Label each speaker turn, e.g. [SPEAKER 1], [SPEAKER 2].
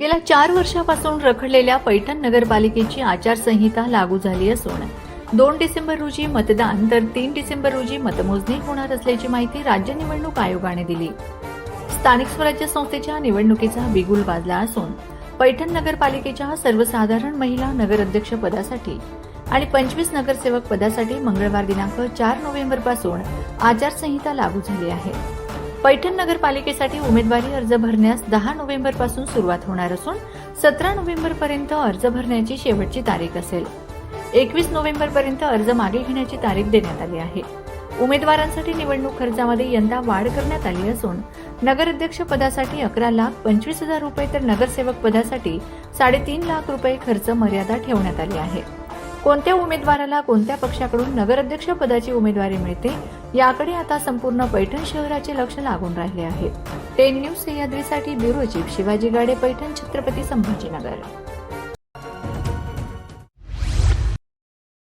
[SPEAKER 1] गेल्या चार वर्षापासून रखडलेल्या पैठण नगरपालिकेची आचारसंहिता लागू झाली असून दोन डिसेंबर रोजी मतदान तर तीन डिसेंबर रोजी मतमोजणी होणार असल्याची माहिती राज्य निवडणूक आयोगाने दिली. स्थानिक स्वराज्य संस्थेच्या निवडणुकीचा बिगुल वाजला असून पैठण नगरपालिकेच्या सर्वसाधारण महिला नगराध्यक्ष पदासाठी आणि पंचवीस नगरसेवक पदासाठी मंगळवार दिनांक चार नोव्हेंबरपासून आचारसंहिता लागू झाली आहे. पैठण नगरपालिकेसाठी उमेदवारी अर्ज भरण्यास दहा नोव्हेंबरपासून सुरुवात होणार असून सतरा नोव्हेंबर पर्यंत अर्ज भरण्याची शेवटची तारीख असेल. एकवीस नोव्हेंबर पर्यंत अर्ज मागे घेण्याची तारीख देण्यात आली आहे. उमेदवारांसाठी निवडणूक खर्चामध्ये यंदा वाढ करण्यात आली असून नगराध्यक्ष पदासाठी अकरा लाख पंचवीस हजार रुपये तर नगरसेवक पदासाठी साडेतीन लाख रुपये खर्च मर्यादा ठेवण्यात आली आहे. कोणत्या उमेदवाराला कोणत्या पक्षाकडून नगराध्यक्ष पदाची उमेदवारी मिळते याकडे आता संपूर्ण पैठण शहराचे लक्ष लागून राहिले आहे. टेन न्यूज सह्याद्रीसाठी ब्युरो चीफ शिवाजी गाडे पैठण छत्रपती संभाजीनगर.